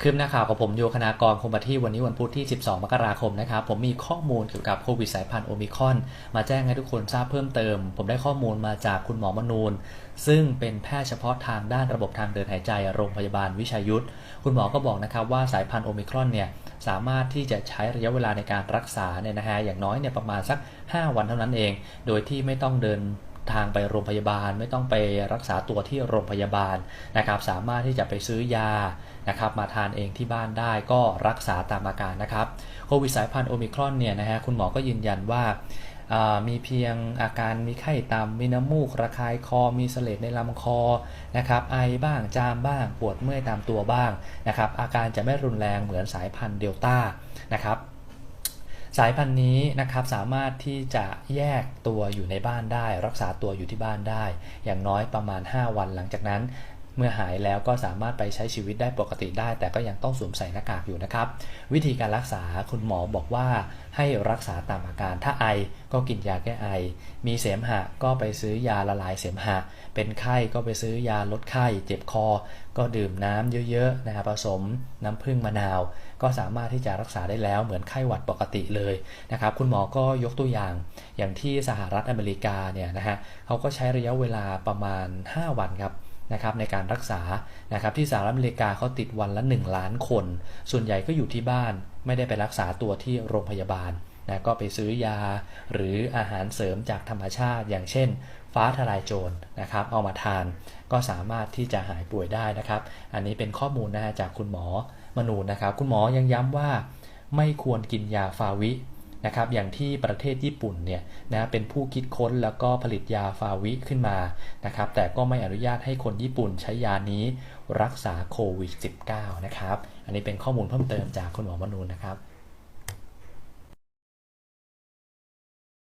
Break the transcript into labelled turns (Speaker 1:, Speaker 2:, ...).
Speaker 1: คืบหน้าข่าวของผมโยคณากรคมบัที่วันนี้วันพุธที่ 12 มกราคมนะครับ ผมมีข้อมูลเกี่ยวกับโควิดสายพันธุ์โอมิคอน มาแจ้งให้ทุกคนทราบเพิ่มเติม ผมได้ข้อมูลมาจากคุณหมอมนูน ซึ่งเป็นแพทย์เฉพาะทางด้านระบบทางเดินหายใจโรงพยาบาลวิชัยยุทธคุณหมอก็บอกนะครับว่าสายพันธุ์โอมิครอนเนี่ยสามารถที่จะใช้ระยะเวลาในการรักษาเนี่ยนะฮะอย่างน้อยเนี่ยประมาณสัก 5 วันเท่านั้นเอง โดยที่ไม่ต้องเดิน ทางไปโรงพยาบาล ไม่ต้องไปรักษาตัวที่โรงพยาบาลนะครับ สามารถที่จะไปซื้อยานะครับ มาทานเองที่บ้านได้ก็รักษาตามอาการนะครับโควิดสายพันธุ์โอมิครอนเนี่ยนะฮะคุณหมอก็ยืนยันว่ามีเพียงอาการมีไข้ต่ำมีน้ำมูกระคายคอ มีเสลดในลำคอนะครับไอบ้างจามบ้าง ปวดเมื่อยตามตัวบ้างนะครับอาการจะไม่รุนแรงเหมือนสายพันธุ์เดลต้านะครับ สายพันธุ์นี้นะครับสามารถที่จะแยกตัวอยู่ในบ้านได้ รักษาตัวอยู่ที่บ้านได้ อย่างน้อยประมาณ 5 วันหลังจากนั้น เมื่อหายแล้วก็สามารถไปใช้ชีวิตได้ปกติได้ แต่ก็ยังต้องสวมใส่หน้ากากอยู่นะครับ วิธีการรักษาคุณหมอบอกว่าให้รักษาตามอาการถ้าไอก็กินยาแก้ไอ มีเสมหะก็ไปซื้อยาละลายเสมหะ เป็นไข้ก็ไปซื้อยาลดไข้ เจ็บคอ ก็ดื่มน้ำเยอะๆนะครับผสมน้ำผึ้งมะนาว ก็สามารถที่จะรักษาได้แล้วเหมือนไข้หวัดปกติเลยนะครับคุณหมอก็ยกตัวอย่าง อย่างที่สหรัฐอเมริกาเนี่ยนะฮะเขาก็ใช้ระยะเวลาประมาณ 5 วันครับ นะครับในการรักษานะครับที่สหรัฐอเมริกาเขาติดวันละ 1 ล้านคน ส่วนใหญ่ก็อยู่ที่บ้านไม่ได้ไปรักษาตัวที่โรงพยาบาลนะก็ไปซื้อยาหรืออาหารเสริมจากธรรมชาติ อย่างเช่น ฟ้าทลายโจรนะครับเอามาทานก็สามารถที่จะหายป่วยได้นะครับ อันนี้เป็นข้อมูลนะจากคุณหมอมนูนนะครับ คุณหมอยังย้ำว่าไม่ควรกินยาฟาวิ นะครับอย่างที่ประเทศญี่ปุ่นเนี่ยนะเป็นผู้คิดค้นแล้วก็ผลิตยาฟาวิขึ้นมานะครับแต่ก็ไม่อนุญาตให้คนญี่ปุ่นใช้ยานี้รักษาโควิด -19 นะครับอันนี้เป็นข้อมูลเพิ่มเติมจากคุณหมอมนูนนะครับ